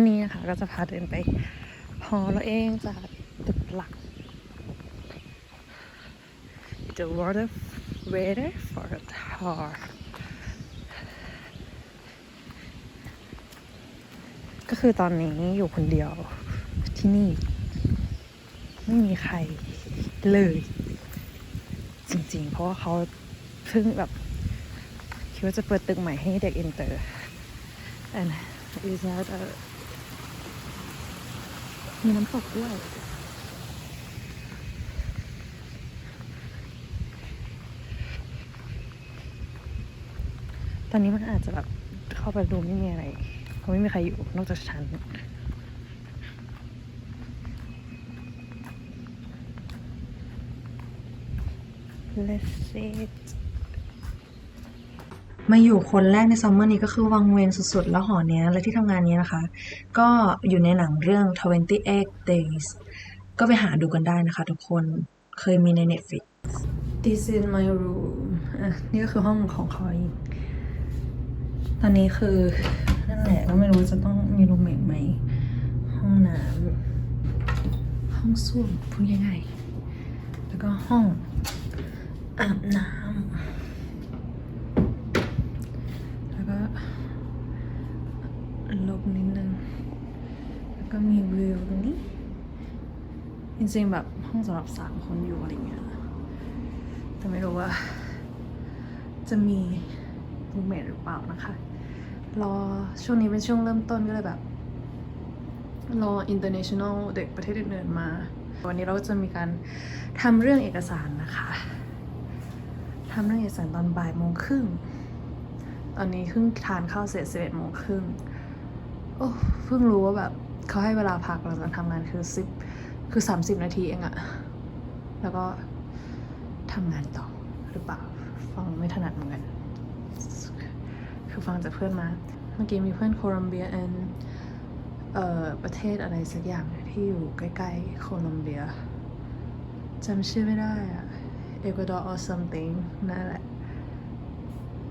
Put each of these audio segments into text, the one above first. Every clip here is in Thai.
วันนี้นะคะก็จะพาเดินไปพอเราเองจากตึกหลัก The water waiter for the car ก็คือตอนนี้อยู่คนเดียวที่นี่ ไม่มีใครเลย จริงๆ เพราะว่าเขาเพิ่งแบบ คิดว่าจะเปิดตึกใหม่ให้เด็กอินเตอร์ and is that a มีน้ำตกด้วย ตอนนี้มันอาจจะแบบเข้าไปดูไม่มีอะไร เพราะไม่มีใครอยู่นอกจากฉัน Let's see มาอยู่คนแรกในซัมเมอร์นี้ก็คือวังเวงสุดๆ แล้วหอเนี้ยและที่ทำงานนี้นะคะ ก็อยู่ในหนังเรื่อง 28 Days ก็ไปหาดูกันได้นะคะทุกคนเคยมีใน Netflix This is my room อะนี่ก็คือห้องของเขาเองตอนนี้คือนั่นแหละก็ไม่รู้จะต้องมีรูมเมทไหม ห้องน้ำห้องส้วมพูดง่ายๆแล้วก็ห้องอาบน้ำ แล้วก็ลบนิดนึง แล้วก็มีวิวตรงนี้ จริงๆแบบห้องสำหรับสามคนอยู่อะไรเงี้ย แต่ไม่รู้ว่า จะมีรูเมทหรือเปล่านะคะ รอช่วงนี้เป็นช่วงเริ่มต้นก็เลยแบบ รอ international เด็กประเทศอื่นๆมา วันนี้เราก็จะมีการทำเรื่องเอกสารนะคะทำเรื่องเอกสารตอนบ่ายโมงครึ่ง ตอนนี้เพิ่งทานข้าวเสร็จสิบเอ็ดโมงครึ่ง โอ้ เพิ่งรู้ว่าแบบเขาให้เวลาพักหลังจากทำงานคือสิบ คือสามสิบนาทีเองอะแล้วก็ทำงานต่อหรือเปล่า ฟังไม่ถนัดเหมือนกัน คือฟังจากเพื่อนมา เมื่อกี้มีเพื่อนโคลัมเบีย and เอ่อประเทศอะไรสักอย่างที่อยู่ใกล้ๆโคลัมเบียจำชื่อไม่ได้อะเอกวาดอร์ or something นั่นแหละ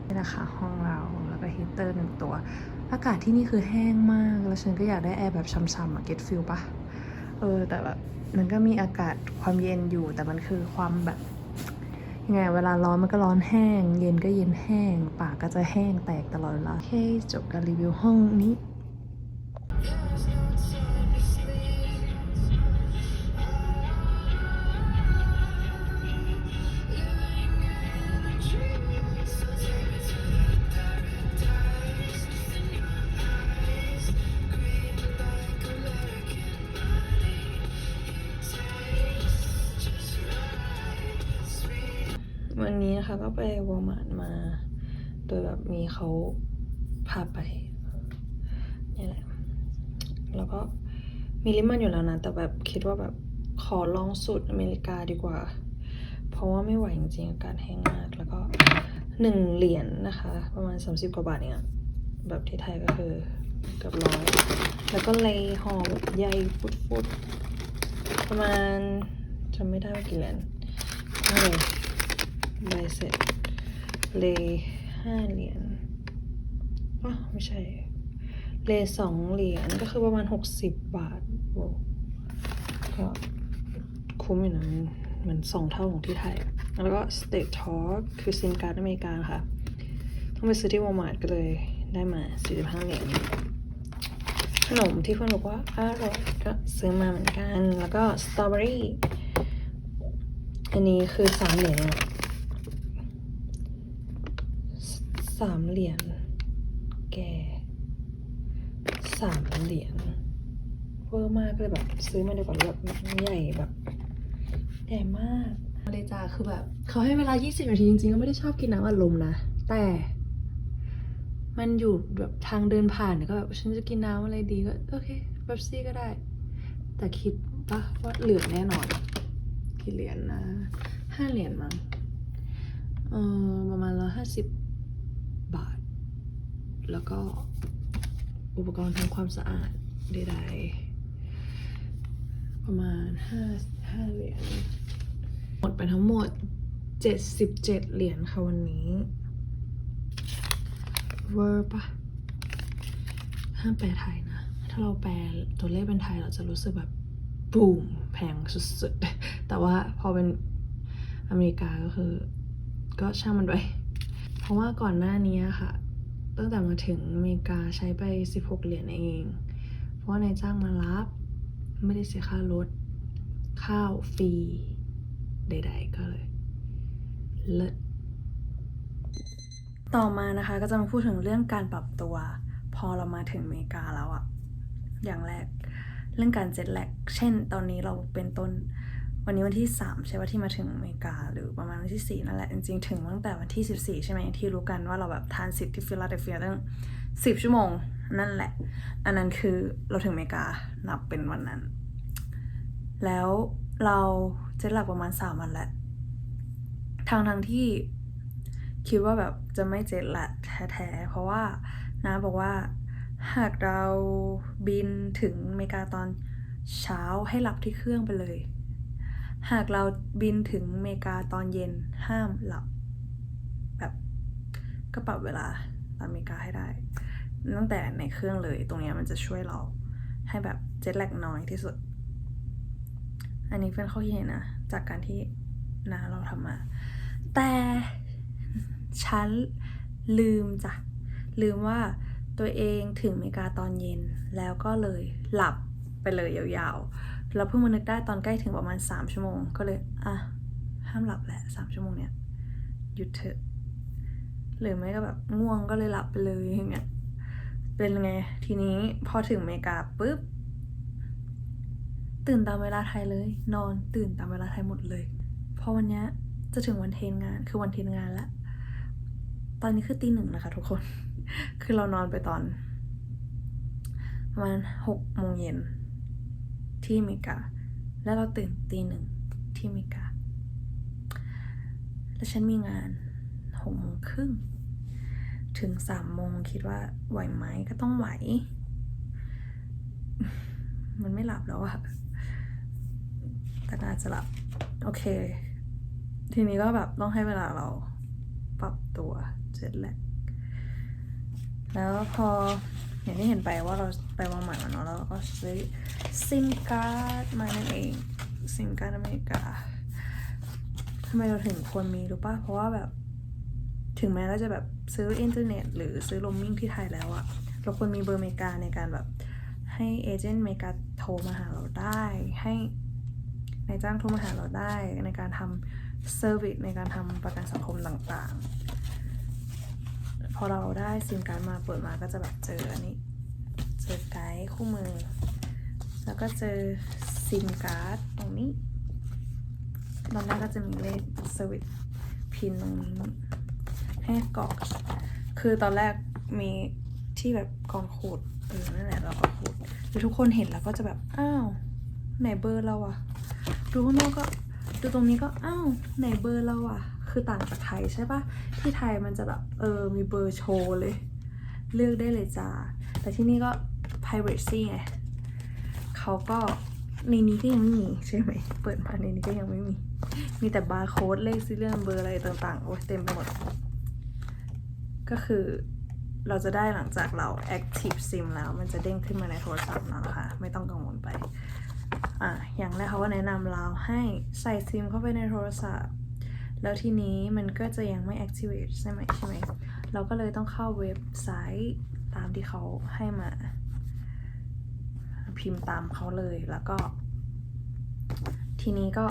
นี่นะคะห้องเราแล้วก็ฮีตเตอร์หนึ่งตัว อากาศที่นี่คือแห้งมาก แล้วฉันก็อยากได้แอร์แบบช่ำๆอะ get feel ปะ เออ แต่แบบมันก็มีอากาศความเย็นอยู่ แต่มันคือความแบบยังไงเวลาร้อนมันก็ร้อนแห้ง เย็นก็เย็นแห้ง ปากก็จะแห้งแตกตลอดเวลาโอเคจบการรีวิวห้องนี้ นะคะก็ไปวอลมาร์ทมา โดยแบบมีเขาพาไปนี่แหละ แล้วก็มีลิมันอยู่แล้วนะ แต่แบบคิดว่าแบบขอลองสูตรอเมริกาดีกว่า เพราะว่าไม่ไหวจริงๆอากาศแห้งมาก แล้วก็หนึ่งเหรียญนะคะ ประมาณ 30 กว่าบาทเนี่ยแบบที่ไทยก็คือเกือบร้อย แล้วก็เลยห่อแบบใหญ่ฟุดๆประมาณจำไม่ได้ว่ากี่เหรียญเอเลย ใบเสร็จเลห้าเหรียญอ๋อไม่ใช่ เลสองเหรียญก็คือประมาณหกสิบบาทโว้ก็คุ้มอยู่นะมันเหมือนสองเท่าของที่ไทย แล้วก็ State Talk คือซิมการ์ดอเมริกาค่ะ ต้องไปซื้อที่วอลมาร์ทก็เลยได้มา45เหรียญขนมที่เพื่อนบอกว่าอร่อยก็ซื้อมาเหมือนกัน แล้วก็สตรอเบอรี่ อันนี้คือสามเหรียญอะ สามเหรียญ แกสามเหรียญเวอร์มากเลยแบบซื้อมาดีกว่าแบบใหญ่แบบใหญ่มากเลยจ้าคือแบบเขาให้เวลา 20 นาทีจริงๆ ก็ไม่ได้ชอบกินน้ำอัดลมนะ แต่ มันอยู่แบบทางเดินผ่านก็แบบฉันจะกินน้ำอะไรดีก็โอเคเบปซี่ก็ได้ แต่คิดปะว่าเหลือแน่นอนกี่เหรียญนะห้าเหรียญมั้งเออประมาณละห้าสิบ บาท แล้วก็อุปกรณ์ทำความสะอาดใดๆ ประมาณห้าห้าเหรียญ หมดไปทั้งหมดเจ็ดสิบเจ็ดเหรียญค่ะวันนี้ เวอร์ปะห้ามแปลไทยนะเท่าเราแปลตัวเลขเป็นไทยเราจะรู้สึกแบบบูมแพงสุดๆ แต่ว่าพอเป็นอเมริกาก็คือ ก็ช่างมันด้วย ราะว่าก่อนหน้านี้ค่ะ ตั้งแต่มาถึงอเมริกาใช้ไป 16 เหรียญเอง เพราะว่านายจ้างมารับ ไม่ได้เสียค่ารถ ข้าวฟรี ใดๆก็เลยเลิศต่อมานะคะก็จะมาพูดถึงเรื่องการปรับตัว พอเรามาถึงอเมริกาแล้วอะอย่างแรก เรื่องการเจ็ตแลกเช่น ตอนนี้เราเป็นต้น วันนี้วันที่ 3 ใช่ป่ะที่มาถึงอเมริกา หรือประมาณวันที่ 4 นั่นแหละ จริงๆ ถึงตั้งแต่วันที่ 14 ใช่ไหมอย่างที่รู้กันว่าเราแบบทานสิทธิ์ที่ฟิลาเดลเฟียตั้ง 10 ชั่วโมง นั่นแหละ อันนั้นคือเราถึงอเมริกานับเป็นวันนั้น แล้วเราเจ็ตแลกประมาณ 3 วันแหละทางทางที่คิดว่าแบบจะไม่เจ็ตละแท้ๆเพราะว่าน้าบอกว่าหากเราบินถึงอเมริกาตอนเช้าให้หลับที่เครื่องไปเลย หากเราบินถึงอเมริกาตอนเย็นห้ามหลับ แบบก็ปรับเวลาตามอเมริกาให้ได้ ตั้งแต่ในเครื่องเลยตรงนี้มันจะช่วยเราให้แบบเจ็ตแลกน้อยที่สุด อันนี้เป็นข้อคิดเห็นนะ จากการที่น้าเราทำมา แต่ฉันลืมจ้ะ ลืมว่าตัวเองถึงอเมริกาตอนเย็นแล้วก็เลยหลับไปเลยยาวๆ แล้วเพิ่งมานึกได้ตอนใกล้ถึงประมาณ 3 ชั่วโมง ก็เลย อะ ห้ามหลับแหละ3ชั่วโมงเนี้ยหยุดเถอะ หรือไม่ก็แบบง่วงก็เลยหลับไปเลยอย่างเงี้ยเป็นไง ทีนี้พอถึงอเมริกาปุ๊บ ตื่นตามเวลาไทยเลย นอนตื่นตามเวลาไทยหมดเลย พอวันเนี้ยจะถึงวันเทนงานคือวันเทนงานล้วตอนนี้คือตีหนึ่งนะคะทุกคน คือเรานอนไปตอนประมาณหกโมงเย็น ที่อเมริกา แล้วเราตื่นตีหนึ่งที่อเมริกา แล้วฉันมีงานหกโมงครึ่งถึงสามโมงคิดว่าไหวไหมก็ต้องไหว มันไม่หลับแล้วอะแต่น่าจะหลับ โอเค ทีนี้ก็แบบต้องให้เวลาเราปรับตัวเสร็จแหละแล้วพอ อย่างที่เห็นไปว่าเราไปวางใหม่มาเนาะแล้วเราก็ซื้อซิมการ์ดมานั่นเองซิมการ์ดอเมริกาทำไมเราถึงควรมีรู้ป่ะเพราะว่าแบบถึงแม้เราจะแบบซื้ออินเทอร์เน็ต หรือซื้อโรมมิ่งที่ไทยแล้วอะเราควรมีเบอร์อเมริกาในการแบบให้เอเจนต์อเมริกาโทรมาหาเราได้ให้นายจ้างโทรมาหาเราได้ในการทำเซอร์วิสในการทำประกันสังคมต่างๆ อเราได้ซิมการ์ดมาเปิดมาก็จะแบบเจออันนี้ เจอไกด์คู่มือ แล้วก็เจอซิมการ์ดตรงนี้ตอนแรกก็จะมีเลขเซอร์วิสพินตรงนี้ให้กรอกคือตอนแรกมีที่แบบกองขูดเออนั่นแหละเราก็ขูดแล้วทุกคนเห็นแล้วก็จะแบบ อ้าว ไหนเบอร์เราอะดูข้างนอกก็ ดูตรงนี้ก็ อ้าว ไหนเบอร์เราอะคือต่างจากไทยใช่ปะ ที่ไทยมันจะแบบเออมีเบอร์โชว์เลย เลือกได้เลยจ้า แต่ที่นี่ก็ privacy ไงเขาก็ในนี้ก็ยังไม่มีใช่ไหม เปิดมาในนี้ก็ยังไม่มี มีแต่บาร์โค้ดเลขซีเรียลเบอร์อะไรต่างๆ โอ้เต็มไปหมด ก็คือเราจะได้หลังจากเรา active sim แล้วมันจะเด้งขึ้นมาในโทรศัพท์แล้วนะคะไม่ต้องกังวลไป อะอย่างแรกเขาก็แนะนำเราให้ใส่ซิมเข้าไปในโทรศัพท์ แล้วทีนี้มันก็จะยังไม่ activate ใช่ไหมใช่ไหม เราก็เลยต้องเข้าเว็บไซต์ตามที่เขาให้มา พิมพ์ตามเขาเลยแล้วก็ ทีนี้ก็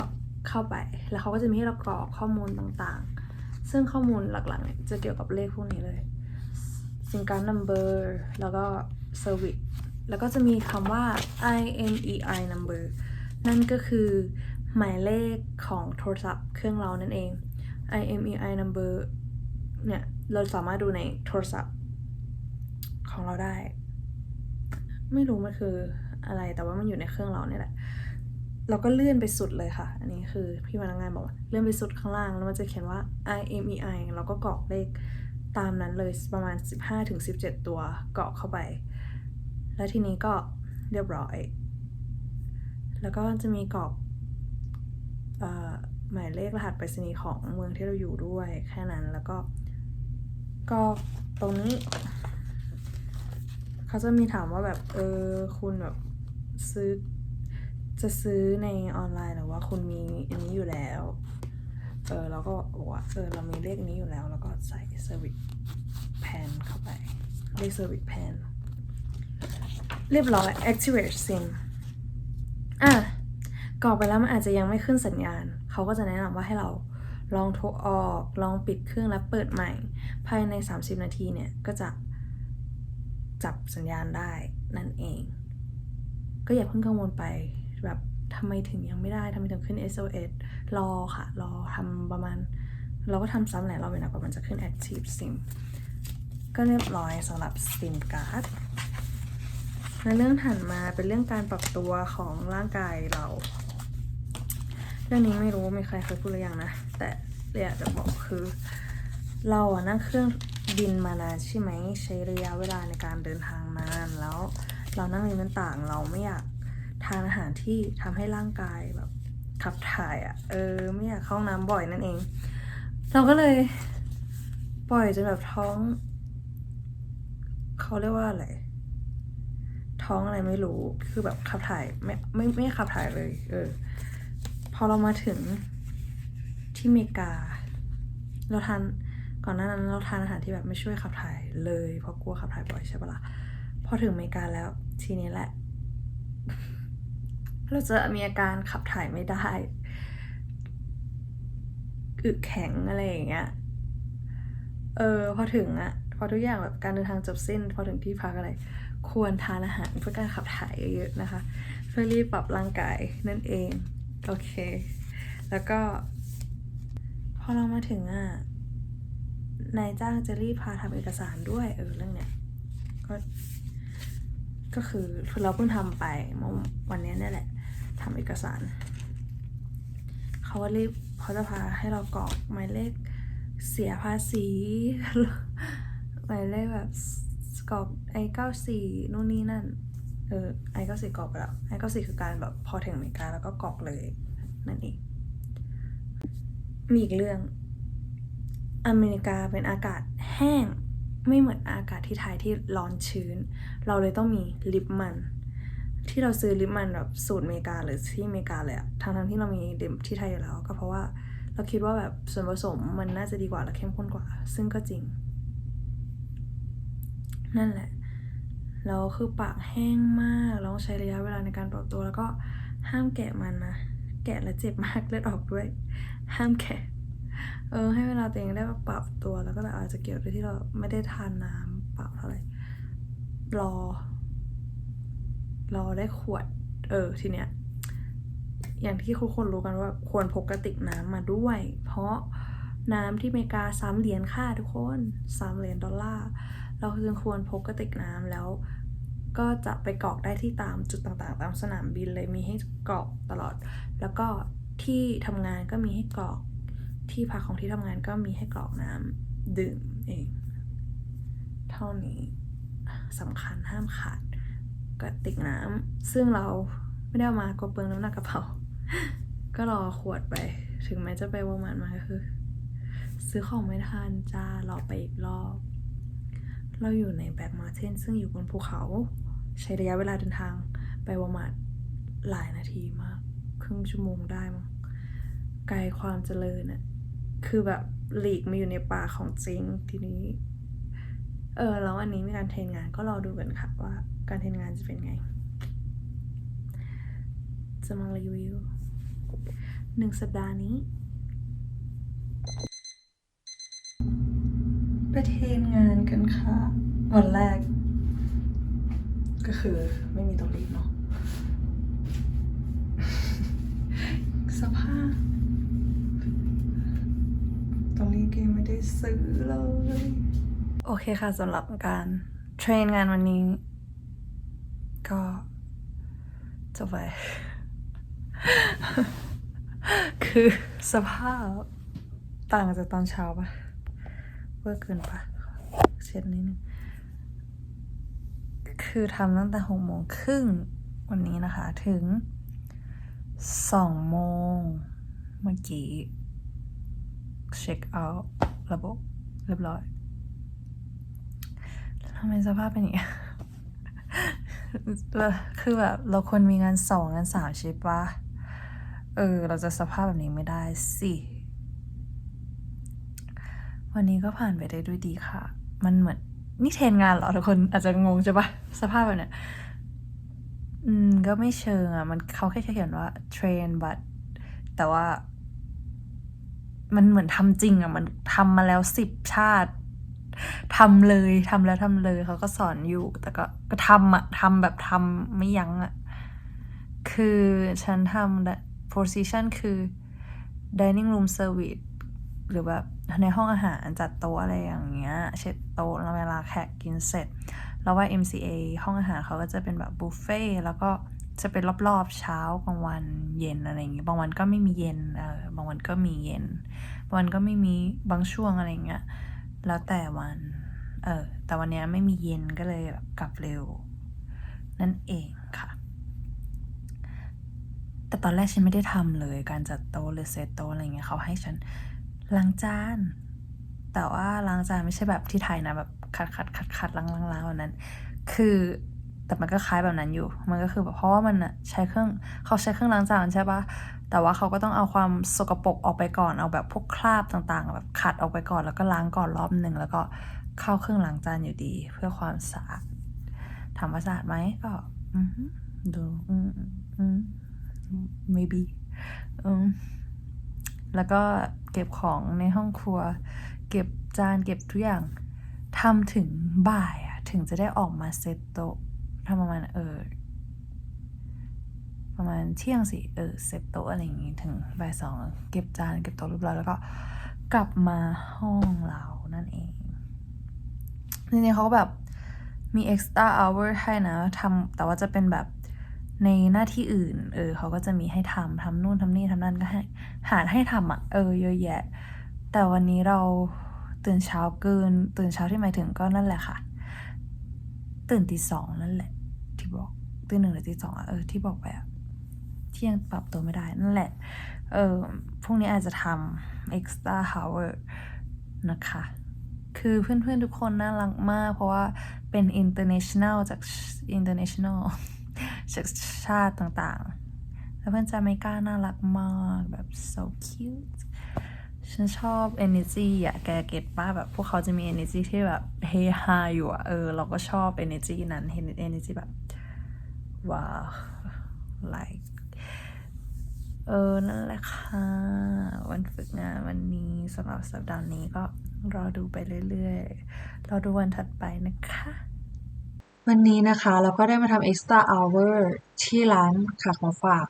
เข้าไป แล้วเขาก็จะมีให้เรากรอกข้อมูลต่างๆ ซึ่งข้อมูลหลักๆเนี่ยจะเกี่ยวกับเลขพวกนี้เลยซิงการ์ดนัมเบอร์แล้วก็เซอร์วิสแล้วก็จะมีคำว่า IMEI number นั่นก็คือ หมายเลขของโทรศัพท์เครื่องเรานั่นเอง IMEI number เนี่ย เราสามารถดูในโทรศัพท์ของเราได้ ไม่รู้มันคืออะไรแต่ว่ามันอยู่ในเครื่องเราเนี่ยแหละ เราก็เลื่อนไปสุดเลยค่ะ อันนี้คือพี่พนักงานบอกว่าเลื่อนไปสุดข้างล่างแล้วมันจะเขียนว่า IMEI เราก็กรอกเลขตามนั้นเลยประมาณ 15-17 ตัวกรอกเข้าไป แล้วทีนี้ก็เรียบร้อย แล้วก็จะมีกรอก หมายเลขรหัสไปรษณีย์ของเมืองที่เราอยู่ด้วยแค่นั้นแล้วก็กรอกตรงนี้ เขาจะมีถามว่าแบบเออคุณแบบซื้อจะซื้อในออนไลน์หรือว่าคุณมีอันนี้อยู่แล้ว เออเราก็บอกว่าเออเรามีเลขนี้อยู่แล้ว แล้วก็ใส่ service pan เข้าไปเลข service pan เรียบร้อย activate sim อะ กรอกไปแล้วมันอาจจะยังไม่ขึ้นสัญญาณ เขาก็จะแนะนำว่าให้เราลองโทรออก ลองปิดเครื่องแล้วเปิดใหม่ ภายใน 30 นาทีเนี่ยก็จะจับสัญญาณได้นั่นเอง ก็อย่าเพิ่งกังวลไปแบบทำไมถึงยังไม่ได้ทำไมถึงขึ้น SOS รอค่ะ รอทำประมาณ เราก็ทำซ้ำหลายรอบเลยนะกว่ามันจะขึ้น Active SIM ก็เรียบร้อยสำหรับ SIM card และเรื่องถัดมาเป็นเรื่องการปรับตัวของร่างกายเรา เรื่องนี้ไม่รู้มีใครเคยพูดหรือยังนะ แต่อยากจะบอกคือ เราอะนั่งเครื่องบินมานานใช่ไหมใช้ระยะเวลาในการเดินทางนานแล้ว เรานั่งริมหน้าต่างเราไม่อยากทานอาหารที่ทำให้ร่างกายแบบขับถ่ายอะเออไม่อยากเข้าห้องน้ำบ่อยนั่นเอง เราก็เลยปล่อยจนแบบท้องเขาเรียกว่าอะไรท้องอะไรไม่รู้คือแบบขับถ่ายไม่ไม่ไม่ขับถ่ายเลย เออ อเรามาถึงที่อเมริกา เราทานก่อนหน้านั้นเราทานอาหารที่แบบไม่ช่วยขับถ่ายเลยเพราะกลัวขับถ่ายบ่อยใช่ปะละ่ะพอถึงอเมริกาแล้วทีนี้แหละ เราจะมีอาการขับถ่ายไม่ได้อึแข็งอะไรอย่างเงี้ย เออพอถึงอะพอทุกอย่างแบบการเดินทางจบสิ้น พอถึงที่พักอะไร ควรทานอาหารเพื่อการขับถ่ายเยอะๆนะคะ เพื่อรีบปรับร่างกายนั่นเอง โอเค แล้วก็ พอเรามาถึงอะนายจ้างจะรีบพาทำเอกสารด้วย เออเรื่องเนี้ยก็ก็คือเราเพิ่งทำไปเมื่อวันนี้นี่แหละทำเอกสาร เขาว่ารีบเขาจะพาให้เรากรอกหมายเลขเสียภาษีหมายเลขแบบกรอกไอเก้าสี่นู่นนี่นั่น เออไอก้าสี่กรอกไปแล้วไอก้าสี่คือการแบบพอถึงอเมริกาแล้วก็กรอกเลยนั่นเองมีอีกเรื่อง อเมริกาเป็นอากาศแห้งไม่เหมือนอากาศที่ไทยที่ร้อนชื้น เราเลยต้องมีลิปมัน ที่เราซื้อลิปมันแบบสูตรอเมริกาหรือที่อเมริกาเลยอะทั้งทั้งที่เรามีลิปที่ไทยอยู่แล้ว ก็เพราะว่าเราคิดว่าแบบส่วนผสมมันน่าจะดีกว่าและเข้มข้นกว่า ซึ่งก็จริง นั่นแหละ แล้วคือปากแห้งมากเราต้องใช้ระยะเวลาในการปรับตัวแล้วก็ห้ามแกะมันนะ แกะแล้วเจ็บมากเลือดออกด้วย ห้ามแกะ เออ ให้เวลาตัวเองได้ปรับตัวแล้วก็แบบอาจจะเกี่ยวด้วยที่เราไม่ได้ทานน้ำเปล่าเท่าไหร่รอ รอได้ขวด เออ ทีเนี้ย อย่างที่ทุกคนรู้กันว่าควรพกกระติกน้ำมาด้วย เพราะน้ำที่อเมริกาสามเหรียญค่ะทุกคนสามเหรียญดอลลาร์ เราจึงควรพกกระติกน้ำแล้ว ก็จะไปกรอกได้ที่ตามจุดต่างๆ ตามสนามบินเลยมีให้กรอกตลอด แล้วก็ที่ทำงานก็มีให้กรอก ที่พักของที่ทำงานก็มีให้กรอกน้ำดื่มเอง เท่านี้สำคัญห้ามขาดกระติกน้ำซึ่งเราไม่ได้ามากลัวเปลืองน้ำหนักกระเป๋า ก็รอขวดไป ถึงแม้จะไปวอร์มาร์ทมาก็คือ ซื้อของไม่ทันจ้ารอไปอีกรอบ เราอยู่ในแบ็กมาเทนซึ่งอยู่บนภูเขา ใช้ระยะเวลาเดินทางไปวอร์มาร์ทหลายนาทีมาก ครึ่งชั่วโมงได้มั้งไกลความเจริญอะคือแบบหลีกมาอยู่ในป่าของจริงทีนี้ เออแล้วอันนี้มีการเทรนงานก็รอดูกันค่ะว่าการเทรนงานจะเป็นไง จะมารีวิวหนึ่งสัปดาห์นี้ ไปเทรนงานกันค่ะ วันแรก ก็คือไม่มีตัวรีเนาะสภาพตรงนี้เกมไม่ได้ซื้อเลย โอเคค่ะสำหรับการเทรนงานวันนี้ ก็จบไป คือสภาพต่างจากตอนเช้าปะ เวอร์เกินปะเช็ดนิดนึงคือทำตั้งแต่หกโมงครึ่งวันนี้นะคะ ถึงสองโมงเมื่อกี้เช็คเอาท์ระบบเรียบร้อยทำไมสภาพเป็นอย่างนี้คือแบบเราควรมีงานสองงานสามใช่ปะเออ เราจะสภาพแบบนี้ไม่ได้สิ วันนี้ก็ผ่านไปได้ด้วยดีค่ะ มันเหมือนนี่เทรนงานเหรอทุกคนอาจจะงงใช่ปะสภาพแบบเนี้ยอืมก็ไม่เชิงอะ มันเขาแค่เขียนว่าเทรน but แต่ว่า มันเหมือนทำจริงอะ มันทำมาแล้วสิบชาติทำเลยทำแล้วทำเลยเขาก็สอนอยู่ แต่ก็ก็ทำอะทำแบบทำไม่ยั้งอะ คือฉันทำ position คือ dining room service หรือแบบ ในห้องอาหารจัดโต๊ะอะไรอย่างเงี้ยเช็ดโต๊ะแล้วเวลาแขกกินเสร็จ แล้วว่า MCA ห้องอาหารเขาก็จะเป็นแบบบุฟเฟ่ต์แล้วก็จะเป็นรอบๆเช้ากลางวันเย็นอะไรอย่างเงี้ยบางวันก็ไม่มีเย็นเออบางวันก็มีเย็น บางวันก็ไม่มีบางช่วงอะไรเงี้ยแล้วแต่วันเออแต่วันเนี้ยไม่มีเย็นก็เลยแบบกลับเร็ว นั่นเองค่ะ แต่ตอนแรกฉันไม่ได้ทำเลยการจัดโต๊ะหรือเซตโต๊ะอะไรเงี้ยเขาให้ฉัน ล้างจาน แต่ว่าล้างจานไม่ใช่แบบที่ไทยนะแบบคัดคัดคัดคัดล้างล้างล้างแบบนั้น คือแต่มันก็คล้ายแบบนั้นอยู่ มันก็คือแบบเพราะว่ามันอะใช้เครื่องเขาใช้เครื่องล้างจานใช่ปะแต่ว่าเขาก็ต้องเอาความสกปรกออกไปก่อน เอาแบบพวกคราบต่างๆ แบบขัดออกไปก่อนแล้วก็ล้างก่อนรอบหนึ่งแล้วก็เข้าเครื่องล้างจานอยู่ดี เพื่อความสะอาดถามว่าสะอาดไหมก็อือหือดูอืมอืม maybe อืม แล้วก็เก็บของในห้องครัว เก็บจานเก็บทุกอย่างทำถึงบ่ายอะถึงจะได้ออกมาเซตโต๊ะทำประมาณเออประมาณเที่ยงสิเออเซตโต๊ะอะไรอย่างงี้ถึงบ่ายสองเก็บจานเก็บโต๊ะเรียบร้อยแล้วก็กลับมาห้องเรานั่นเองจริงๆเขาก็แบบมี extra hour ให้นะทำแต่ว่าจะเป็นแบบ ในหน้าที่อื่น เออเขาก็จะมีให้ทำทำนู่นทำนี่ทำนั่นก็ให้หาให้ทำอะ เออเยอะแยะ แต่วันนี้เราตื่นเช้าเกิน ตื่นเช้าที่หมายถึงก็นั่นแหละค่ะ ตื่นตีสองนั่นแหละ ที่บอกตื่นหนึ่งหรือตีสองอะเออที่บอกไปอะที่ยังปรับตัวไม่ได้นั่นแหละ เออพรุ่งนี้อาจจะทำ extra hour นะคะ คือเพื่อนๆทุกคนน่ารักมาก เพราะว่าเป็น international จาก international ชาติต่างๆ แล้วเพื่อนจาเมกาน่ารักมากแบบ so cute ฉันชอบ energy อะแกเก็ตป้าแบบพวกเขาจะมี energy ที่แบบเฮฮาอยู่อะเออ เราก็ชอบ energy นั้นเห็น energy แบบ ว้าว like เออ นั่นแหละค่ะ วันฝึกงานวันนี้สำหรับสัปดาห์นี้ก็รอดูไปเรื่อยๆ รอดูวันถัดไปนะคะ วันนี้นะคะเราก็ได้มาทำ extra hour ที่ร้านขายของฝาก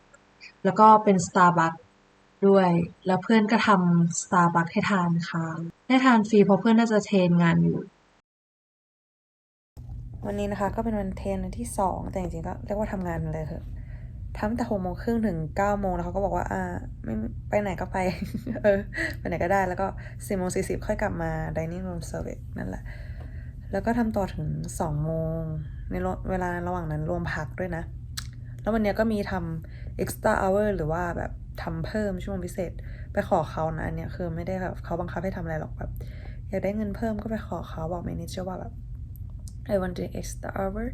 แล้วก็เป็น Starbucks ด้วย แล้วเพื่อนก็ทำ Starbucks ให้ทานค่ะ ได้ทานฟรีเพราะเพื่อนน่าจะเทรนงานอยู่ วันนี้นะคะก็เป็นวันเทรนวันที่สองแต่จริงๆก็เรียกว่าทำงานเลยเถอะทำแต่หกโมงครึ่งถึงเก้าโมงแล้วเขาก็บอกว่า อ่า ไม่ไปไหนก็ไป เออ ไปไหนก็ได้แล้วก็สี่โมงสี่สิบค่อยกลับมา dining room service นั่นแหละ แล้วก็ทำต่อถึงสองโมงในเวลาระหว่างนั้นรวมพักด้วยนะ แล้ววันเนี้ยก็มีทำ extra hour หรือว่าแบบทำเพิ่มช่วงพิเศษ ไปขอเขานะอันเนี้ยคือไม่ได้แบบเขาบังคับให้ทำอะไรหรอกแบบอยากได้เงินเพิ่มก็ไปขอเขาบอก manager ว่าแบบ I want the extra hour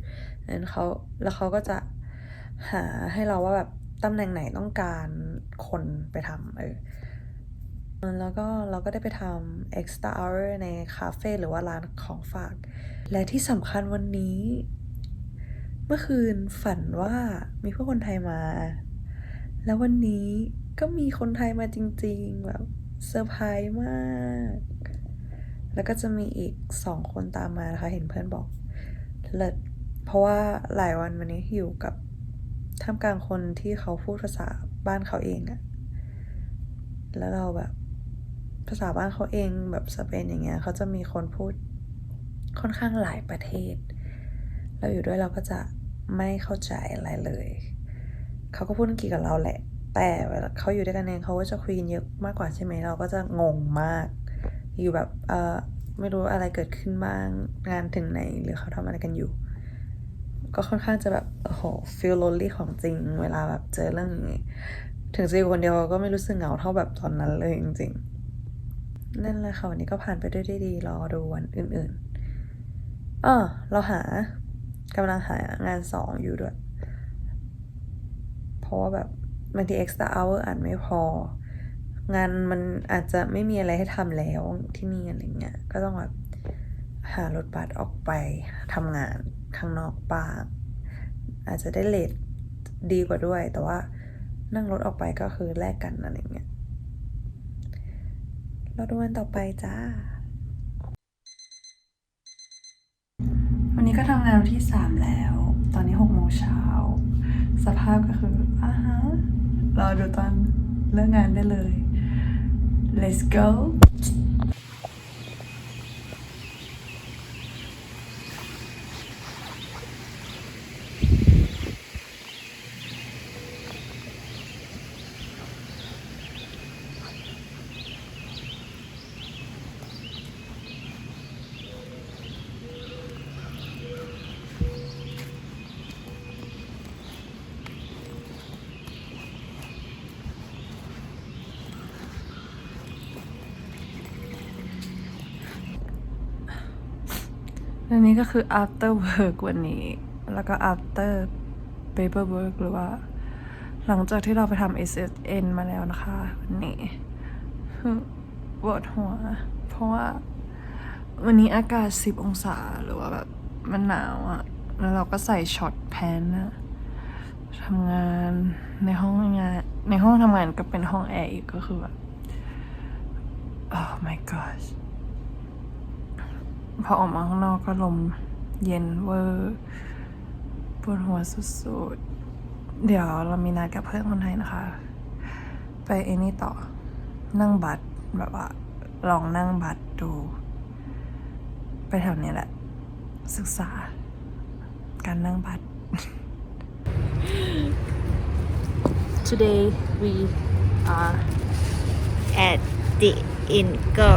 แล้วเขาแล้วเขาก็จะหาให้เราว่าแบบตำแหน่งไหนต้องการคนไปทำเออ แล้วก็เราก็ได้ไปทำ extra hour ในคาเฟ่หรือว่าร้านของฝาก และที่สำคัญวันนี้ เมื่อคืนฝันว่ามีเพวกคนไทยมา แล้ววันนี้ก็มีคนไทยมาจริงๆ แบบเซอร์ไพรส์มาก แล้วก็จะมีอีกสองคนตามมานะคะ เห็นเพื่อนบอกเลิศเพราะว่าหลายวันวันนี้อยู่กับท่ามกลางคนที่เขาพูดภาษาบ้านเขาเองอะแล้วเราแบบ ภาษาบ้านเขาเองแบบสเปนอย่างเงี้ยเขาจะมีคนพูดค่อนข้างหลายประเทศ เราอยู่ด้วยเราก็จะไม่เข้าใจอะไรเลย เขาก็พูดอังกฤษกับเราแหละ แต่เวลาเขาอยู่ด้วยกันเองเขาก็จะคุยเยอะมากกว่าใช่ไหมเราก็จะงงมาก อยู่แบบเออไม่รู้อะไรเกิดขึ้นบ้างงานถึงไหนหรือเขาทำอะไรกันอยู่ ก็ค่อนข้างจะแบบโอ้โห feel lonely ของจริง เวลาแบบเจอเรื่องอย่างนี้ถึงจะอยู่คนเดียวก็ไม่รู้สึกเหงาเท่าแบบตอนนั้นเลยจริง ๆ นั่นแหละค่ะวันนี้ก็ผ่านไปด้วยดีรอดูวันอื่นๆเออเราหากำลังหางานสองอยู่ด้วย เพราะว่าแบบบางที extra hour อ่านไม่พอ งานมันอาจจะไม่มีอะไรให้ทำแล้วที่นี่อะไรเงี้ย ก็ต้องแบบหารถบัสออกไปทำงานข้างนอกบ้าง อาจจะได้เลทดีกว่าด้วย แต่ว่านั่งรถออกไปก็คือแลกกันอะไรเงี้ย เราดูวันต่อไปจ้า วันนี้ก็ทำงานวันที่สามแล้ว ตอนนี้หกโมงเช้า สภาพก็คืออ่าฮะรอดูตอนเลิกงานได้เลย let's go อันนี้ก็คือ after work วันนี้ แล้วก็ after paper work หรือว่า หลังจากที่เราไปทำ SSN มาแล้วนะคะ วันนี้ปวดหัว เพราะว่า วันนี้อากาศ 10 องศาหรือว่าแบบมันหนาวอะแล้วเราก็ใส่ช็อตแพนนะทำงานในห้องงาน ในห้องทำงานก็เป็นห้องแอร์อีกก็คือแบบ oh my gosh พอออกมาข้างนอกก็ลมเย็นเวอร์ปวดหัวสุดๆ เดี๋ยวเรามีนัดกับเพื่อนคนไทยนะคะ ไปไอ้นี่ต่อนั่งบัสแบบว่า ลองนั่งบัสดู ไปแถวนี้แหละ ศึกษา การนั่งบัส Today we are at the Ingo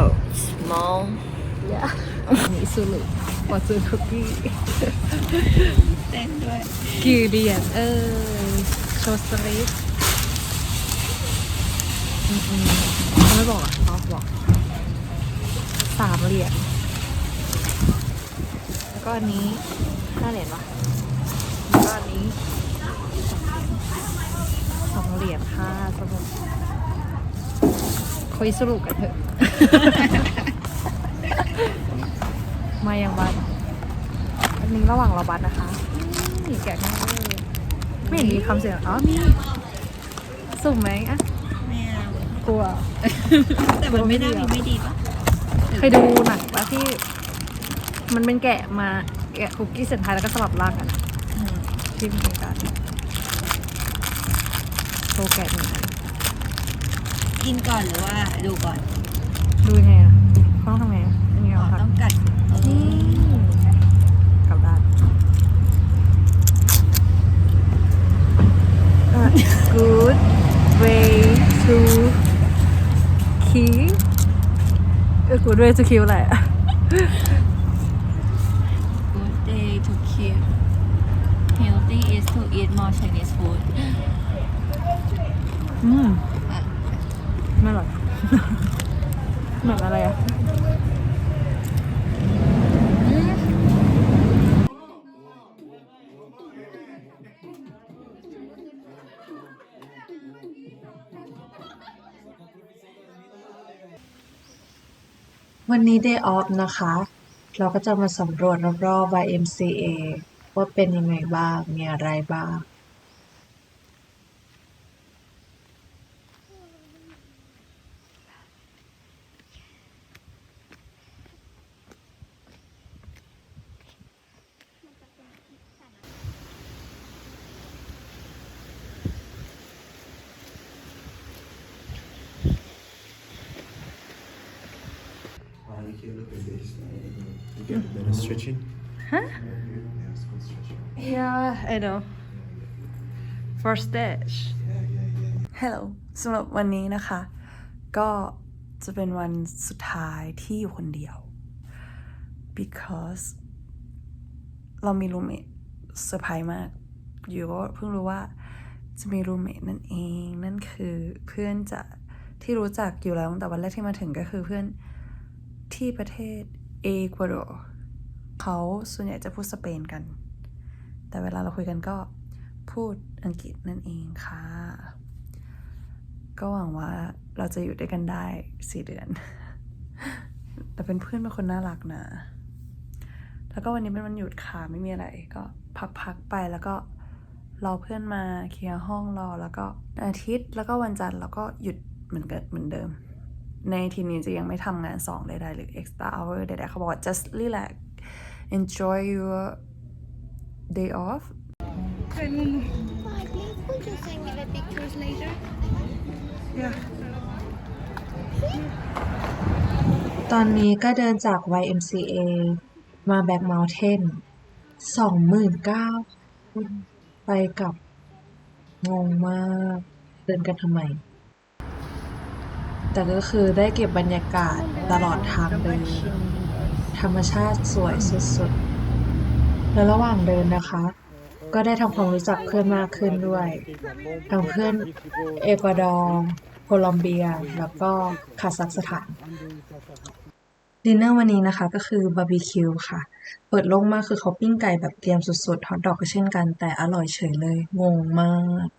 Mall. yeah นี่สุลุพอซื้อคุกกี้เต้นด้วยกี่เหรียญเออโชว์สลิปอืมๆเขาไม่บอกอะเขาบอกสามเหรียญแล้วก็อันนี้ห้าเหรียญวะแล้วก็อันนี้สองเหรียญค่ะสรุปคุยสรุปกันเถอะ มายังบัสอันนี้ระหว่างเราบัสนะคะนี่แกะง่ายเลยไม่เห็นมีคำเสียงอ๋อมีสุ่มไหมอะไม่เอากลัว แต่มันไม่น่ามีไม่ดีปะเคยดูหนังปะที่ มันเป็นแกะมาแกะคุกกี้เซนไทายแล้วก็สลับร่างกันที่มีการโชว์แกะหนึ่งอันกินก่อนหรือว่าดูก่อน ดูยังไงอะเขาต้องทำไงอะอันนี้ อ๋อ เอาครับ ต้องกัดเออ นี่กลับด้าน A good way to kill A good way to kill อะไรอะ Good day to kill Healthy is to eat more Chinese food อืมอะไม่อร่อยเหมือนอะไรอะ วันนี้ day off นะคะ เราก็จะมาสำรวจรอบๆ YMCA ว่าเป็นยังไงบ้าง มีอะไรบ้าง Uh, you can look at this. You get a better stretching. Huh? Yeah, it's called stretching. Yeah I know first stage Yeah, yeah, yeah. Hello สำหรับวันนี้นะคะ ก็จะเป็นวันสุดท้ายที่อยู่คนเดียว because เรามีรูเมทเซอร์ไพรส์มากอยู่ก็เพิ่งรู้ว่าจะมีรูเมทนั่นเอง นั่นคือเพื่อนจะที่รู้จักอยู่แล้วตั้งแต่วันแรกที่มาถึงก็คือเพื่อนที่ประเทศ เอกวาดอร์เขาส่วนใหญ่จะพูดสเปนกัน แต่เวลาเราคุยกันก็พูดอังกฤษนั่นเองค่ะ ก็หวังว่าเราจะอยู่ด้วยกันได้สี่เดือน แต่เป็นเพื่อนเป็นคนน่ารักนะ แล้วก็วันนี้เป็นวันหยุดค่ะไม่มีอะไร ก็พักๆไปแล้วก็รอเพื่อนมาเคลียร์ห้องรอแล้วก็อาทิตย์แล้วก็วันจันทร์แล้วก็หยุดเหมือนกันเหมือนเดิม ในทีนี้จะยังไม่ทำงานสองใดๆหรือ extra hour ใดๆเขาบอกว่า just relax enjoy your day off Hi, please could you send me the pictures later? ตอนนี้ก็เดินจาก YMCA มาแบ็กเมลเทนสองหมื่นเก้าไปกลับ งงมาก เดินกันทำไม แต่ก็คือได้เก็บบรรยากาศตลอดทางเดิน ธรรมชาติสวยสุดๆ แล้วระหว่างเดินนะคะ ก็ได้ทำความรู้จักเพื่อนมากขึ้นด้วยทั้งเพื่อนเอกวาดอร์โคลอมเบีย แล้วก็คาซัคสถานดินเนอร์วันนี้นะคะก็คือบาร์บีคิวค่ะ เปิดโล่งมากคือเขาปิ้งไก่แบบเตรียมสุดๆฮอทดอกก็เช่นกันแต่อร่อยเฉยเลย งงมาก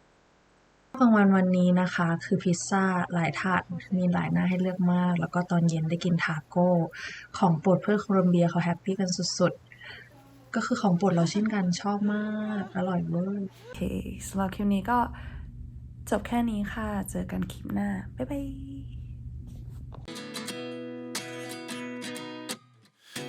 กลางวันวันนี้นะคะ คือพิซซ่าหลายถาดมีหลายหน้าให้เลือกมาก แล้วก็ตอนเย็นได้กินทาโก้ ของโปรดเพื่อนโคลอมเบียเขาแฮปปี้กันสุดๆ ก็คือของโปรดเราเช่นกันชอบมาก อร่อยเวอร์โอเคสำหรับคลิปนี้ก็จบแค่นี้ค่ะ เจอกันคลิปหน้า บ๊ายบาย